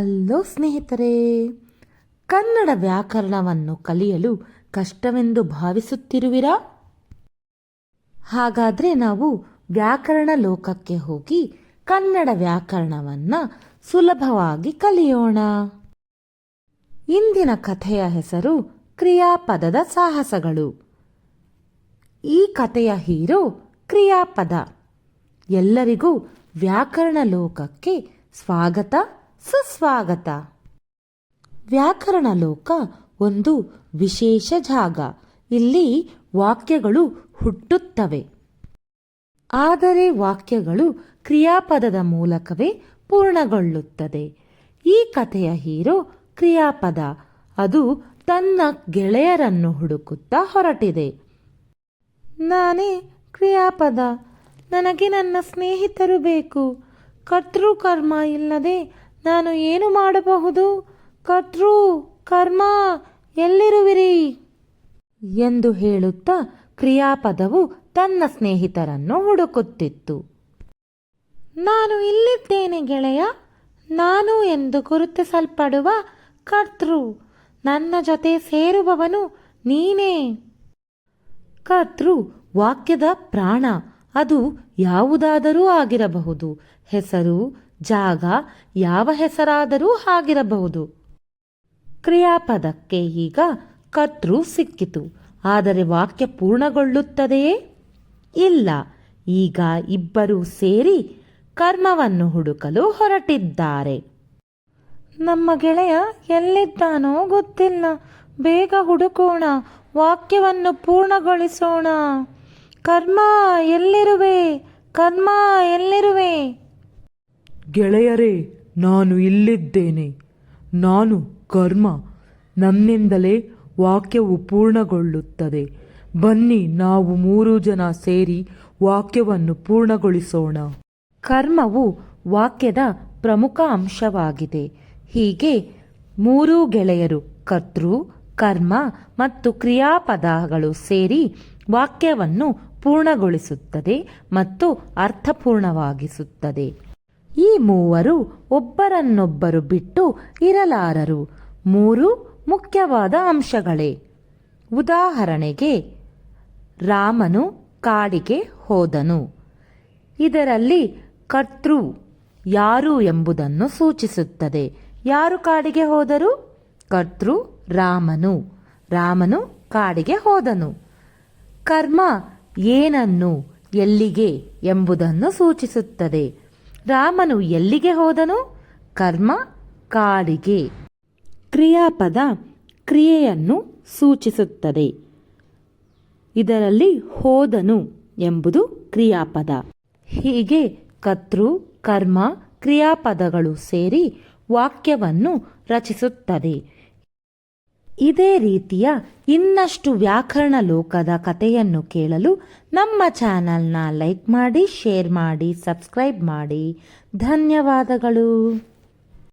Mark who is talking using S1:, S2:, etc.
S1: Hello ಸ್ನೇಹಿತರೆ, ಕನ್ನಡ ವ್ಯಾಕರಣವನ್ನು ಕಲಿಯಲು ಕಷ್ಟವೆಂದು ಭಾವಿಸುತ್ತಿರುವಿರಾ? ಹಾಗಾದ್ರೆ ನಾವು ವ್ಯಾಕರಣ ಲೋಕಕ್ಕೆ ಹೋಗಿ ಕನ್ನಡ ವ್ಯಾಕರಣವನ್ನ ಸುಲಭವಾಗಿ ಕಲಿಯೋಣ. ಇಂದಿನ ಕಥೆಯ ಹೆಸರು ಕ್ರಿಯಾಪದದ ಸಾಹಸಗಳು. ಈ ಕಥೆಯ ಹೀರೋ ಕ್ರಿಯಾಪದ. ಎಲ್ಲರಿಗೂ ವ್ಯಾಕರಣ ಲೋಕಕ್ಕೆ ಸ್ವಾಗತ. ಸುಸ್ವಾಗತ. ವ್ಯಾಕರಣ ಲೋಕ ಒಂದು ವಿಶೇಷ ಜಾಗ. ಇಲ್ಲಿ ವಾಕ್ಯಗಳು ಹುಟ್ಟುತ್ತವೆ. ಆದರೆ ವಾಕ್ಯಗಳು ಕ್ರಿಯಾಪದದ ಮೂಲಕವೇ ಪೂರ್ಣಗೊಳ್ಳುತ್ತದೆ. ಈ ಕಥೆಯ ಹೀರೋ ಕ್ರಿಯಾಪದ. ಅದು ತನ್ನ ಗೆಳೆಯರನ್ನು ಹುಡುಕುತ್ತಾ ಹೊರಟಿದೆ. ನಾನೇ ಕ್ರಿಯಾಪದ. ನನಗೆ ನನ್ನ ಸ್ನೇಹಿತರು ಬೇಕು. ಕರ್ತೃಕರ್ಮ ಇಲ್ಲದೆ ನಾನು ಏನು ಮಾಡಬಹುದು? ಕತೃ ಕರ್ಮ, ಎಲ್ಲಿರುವಿರಿ? ಎಂದು ಹೇಳುತ್ತಾ ಕ್ರಿಯಾಪದವು ತನ್ನ ಸ್ನೇಹಿತರನ್ನು ಹುಡುಕುತ್ತಿತ್ತು. ನಾನು ಇಲ್ಲಿದ್ದೇನೆ ಗೆಳೆಯ. ನಾನು ಎಂದು ಗುರುತಿಸಲ್ಪಡುವ ಕರ್ತೃ, ನನ್ನ ಜೊತೆ ಸೇರುವವನು ನೀನೇ. ಕರ್ತೃ, ವಾಕ್ಯದ ಪ್ರಾಣ, ಅದು ಯಾವುದಾದರೂ ಆಗಿರಬಹುದು. ಹೆಸರು ಜಾಗ ಯಾವ ಹೆಸರಾದರೂ ಆಗಿರಬಹುದು. ಕ್ರಿಯಾಪದಕ್ಕೆ ಈಗ ಕರ್ತೃ ಸಿಕ್ಕಿತು. ಆದರೆ ವಾಕ್ಯ ಪೂರ್ಣಗೊಳ್ಳುತ್ತದೆಯೇ? ಇಲ್ಲ. ಈಗ ಇಬ್ಬರೂ ಸೇರಿ ಕರ್ಮವನ್ನು ಹುಡುಕಲು ಹೊರಟಿದ್ದಾರೆ. ನಮ್ಮ ಗೆಳೆಯ ಎಲ್ಲಿದ್ದಾನೋ ಗೊತ್ತಿಲ್ಲ. ಬೇಗ ಹುಡುಕೋಣ. ವಾಕ್ಯವನ್ನು ಪೂರ್ಣಗೊಳಿಸೋಣ. ಕರ್ಮ ಎಲ್ಲಿರುವೆ? ಕರ್ಮ ಎಲ್ಲಿರುವೆ?
S2: ಗೆಳೆಯರೇ, ನಾನು ಇಲ್ಲಿದ್ದೇನೆ. ನಾನು ಕರ್ಮ ನನ್ನಿಂದಲೇ ವಾಕ್ಯವು ಪೂರ್ಣಗೊಳ್ಳುತ್ತದೆ. ಬನ್ನಿ ನಾವು ಮೂರು ಜನ ಸೇರಿ ವಾಕ್ಯವನ್ನು ಪೂರ್ಣಗೊಳಿಸೋಣ.
S1: ಕರ್ಮವು ವಾಕ್ಯದ ಪ್ರಮುಖ ಅಂಶವಾಗಿದೆ. ಹೀಗೆ ಮೂರೂ ಗೆಳೆಯರು, ಕರ್ತೃ, ಕರ್ಮ ಮತ್ತು ಕ್ರಿಯಾಪದಗಳು ಸೇರಿ ವಾಕ್ಯವನ್ನು ಪೂರ್ಣಗೊಳಿಸುತ್ತದೆ ಮತ್ತು ಅರ್ಥಪೂರ್ಣವಾಗಿಸುತ್ತದೆ. ಈ ಮೂವರು ಒಬ್ಬರನ್ನೊಬ್ಬರು ಬಿಟ್ಟು ಇರಲಾರರು. ಮೂರು ಮುಖ್ಯವಾದ ಅಂಶಗಳೇ. ಉದಾಹರಣೆಗೆ, ರಾಮನು ಕಾಡಿಗೆ ಹೋದನು. ಇದರಲ್ಲಿ ಕರ್ತೃ ಯಾರು ಎಂಬುದನ್ನು ಸೂಚಿಸುತ್ತದೆ. ಯಾರು ಕಾಡಿಗೆ ಹೋದರು? ಕರ್ತೃ ರಾಮನು. ರಾಮನು ಕಾಡಿಗೆ ಹೋದನು. ಕರ್ಮ ಏನನ್ನು, ಎಲ್ಲಿಗೆ ಎಂಬುದನ್ನು ಸೂಚಿಸುತ್ತದೆ. ರಾಮನು ಎಲ್ಲಿಗೆ ಹೋದನು? ಕರ್ಮ ಕಾಡಿಗೆ. ಕ್ರಿಯಾಪದ ಕ್ರಿಯೆಯನ್ನು ಸೂಚಿಸುತ್ತದೆ. ಇದರಲ್ಲಿ ಹೋದನು ಎಂಬುದು ಕ್ರಿಯಾಪದ. ಹೀಗೆ ಕರ್ತೃ, ಕರ್ಮ, ಕ್ರಿಯಾಪದಗಳು ಸೇರಿ ವಾಕ್ಯವನ್ನು ರಚಿಸುತ್ತದೆ. ಇದೇ ರೀತಿಯ ಇನ್ನಷ್ಟು ವ್ಯಾಕರಣ ಲೋಕದ ಕಥೆಯನ್ನು ಕೇಳಲು ನಮ್ಮ ಚಾನಲ್ನ ಲೈಕ್ ಮಾಡಿ, ಶೇರ್ ಮಾಡಿ, ಸಬ್ಸ್ಕ್ರೈಬ್ ಮಾಡಿ. ಧನ್ಯವಾದಗಳು.